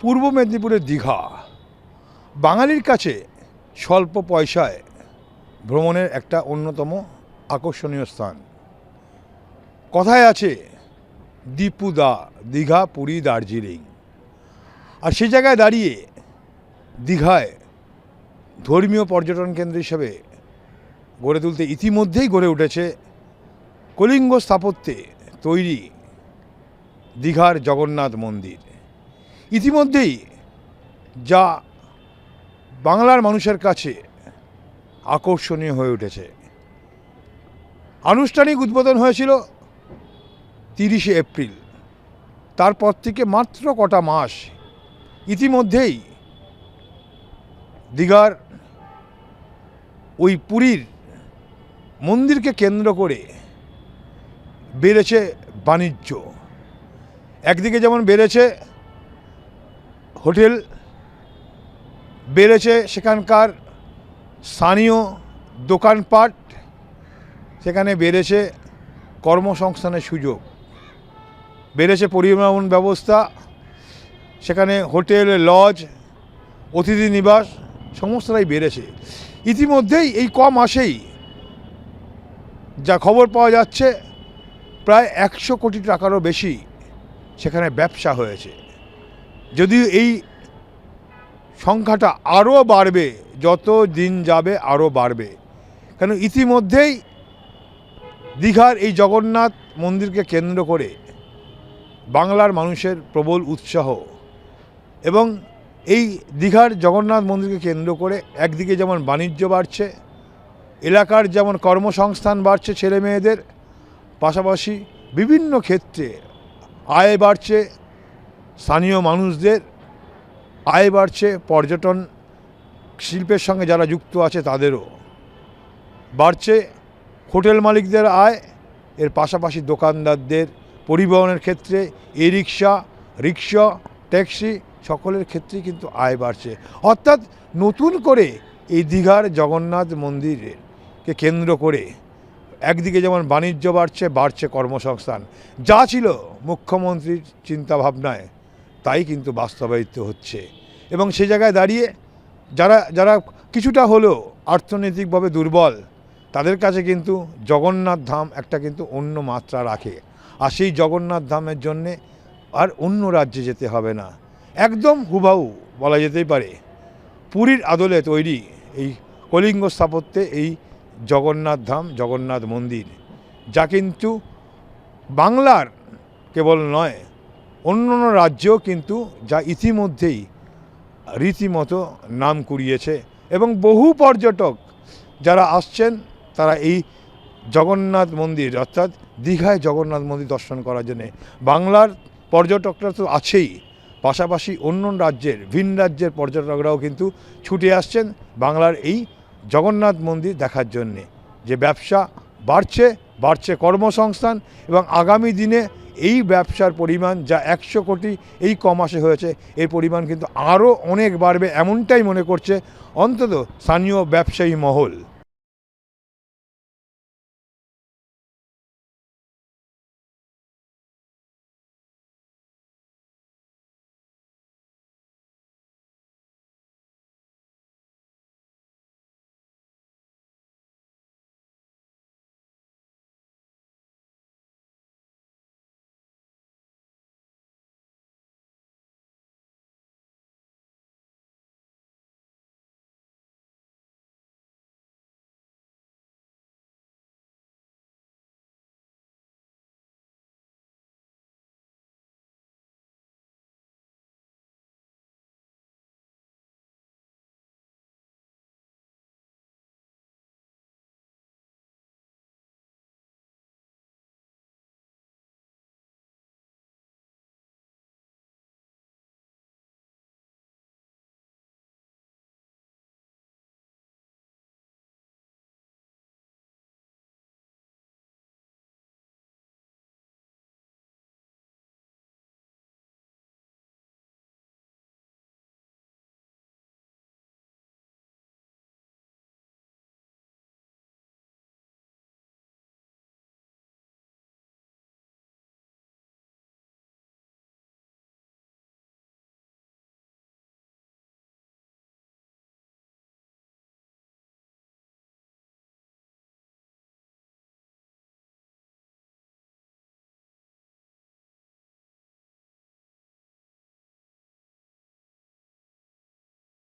পূর্ব মেদিনীপুরের দীঘা। বাঙালির কাছে স্বল্প পয়সায় ভ্রমণের একটা অন্যতম আকর্ষণীয় স্থান। কথায় আছে, দীপু দা, দীঘা, পুরী, দার্জিলিং। আর সেই জায়গায় দাঁড়িয়ে দীঘায় ধর্মীয় পর্যটন কেন্দ্র হিসেবে গড়ে তুলতে ইতিমধ্যেই গড়ে উঠেছে কলিঙ্গ স্থাপত্যে তৈরি দীঘার জগন্নাথ মন্দির। ইতিমধ্যেই যা বাংলার মানুষের কাছে আকর্ষণীয় হয়ে উঠেছে। আনুষ্ঠানিক উদ্বোধন হয়েছিল তিরিশে এপ্রিল। তারপর থেকে মাত্র কটা মাস ইতিমধ্যেই দীঘার ওই পুরীর মন্দিরকে কেন্দ্র করে বেড়েছে বাণিজ্য। একদিকে যেমন বেড়েছে হোটেল বেড়েছে সেখানকার স্থানীয় দোকানপাট, সেখানে বেড়েছে কর্মসংস্থানের সুযোগ। বেড়েছে পরিবহন ব্যবস্থা, সেখানে হোটেল, লজ, অতিথি নিবাস, সমস্তটাই বেড়েছে। ইতিমধ্যেই এই কম মাসেই যা খবর পাওয়া যাচ্ছে, প্রায় একশো কোটি টাকারও বেশি সেখানে ব্যবসা হয়েছে। যদিও এই সংখ্যাটা আরও বাড়বে, যত দিন যাবে আরও বাড়বে। কেন ইতিমধ্যেই দীঘার এই জগন্নাথ মন্দিরকে কেন্দ্র করে বাংলার মানুষের প্রবল উৎসাহ এবং এই দীঘার জগন্নাথ মন্দিরকে কেন্দ্র করে একদিকে যেমন বাণিজ্য বাড়ছে, এলাকার যেমন কর্মসংস্থান বাড়ছে ছেলে মেয়েদের পাশাপাশি বিভিন্ন ক্ষেত্রে আয় বাড়ছে স্থানীয় মানুষদের আয় বাড়ছে, পর্যটন শিল্পের সঙ্গে যারা যুক্ত আছে তাদেরও। বাড়ছে হোটেল মালিকদের আয়, এর পাশাপাশি দোকানদারদের পরিবহনের ক্ষেত্রে ই রিক্সা রিক্সা, ট্যাক্সি সকলের ক্ষেত্রেই কিন্তু আয় বাড়ছে। অর্থাৎ নতুন করে এই দীঘার জগন্নাথ মন্দিরকে কেন্দ্র করে একদিকে যেমন বাণিজ্য বাড়ছে বাড়ছে কর্মসংস্থান। যা ছিল মুখ্যমন্ত্রীর চিন্তাভাবনায় তাই কিন্তু বাস্তবায়িত হচ্ছে। এবং সেই জায়গায় দাঁড়িয়ে যারা যারা কিছুটা হলেও অর্থনৈতিকভাবে দুর্বল, তাদের কাছে কিন্তু জগন্নাথ ধাম একটা কিন্তু অন্য মাত্রা রাখে। আর সেই জগন্নাথ ধামের জন্যে আর অন্য রাজ্যে যেতে হবে না। একদম হুবাহু বলা যেতেই পারে। পুরীর আদলে তৈরি এই কলিঙ্গ স্থাপত্যে এই জগন্নাথ ধাম, জগন্নাথ মন্দির। যা কিন্তু বাংলার কেবল নয় অন্য অন্য রাজ্যেও কিন্তু যা ইতিমধ্যেই রীতিমতো নাম কুড়িয়েছে এবং বহু পর্যটক যারা আসছেন, তারা এই জগন্নাথ মন্দির, অর্থাৎ দীঘায় জগন্নাথ মন্দির দর্শন করার জন্যে। বাংলার পর্যটকরা তো আছেই, পাশাপাশি অন্য রাজ্যের, ভিন রাজ্যের পর্যটকরাও কিন্তু ছুটে আসছেন বাংলার এই জগন্নাথ মন্দির দেখার জন্যে। যে ব্যবসা বাড়ছে বাড়ছে কর্মসংস্থান এবং আগামী দিনে এই ব্যবসার পরিমাণ যা একশো কোটি এই কমাসে হয়েছে, এর পরিমাণ কিন্তু আরও অনেক বাড়বে এমনটাই মনে করছে অন্তত স্থানীয় ব্যবসায়ী মহল।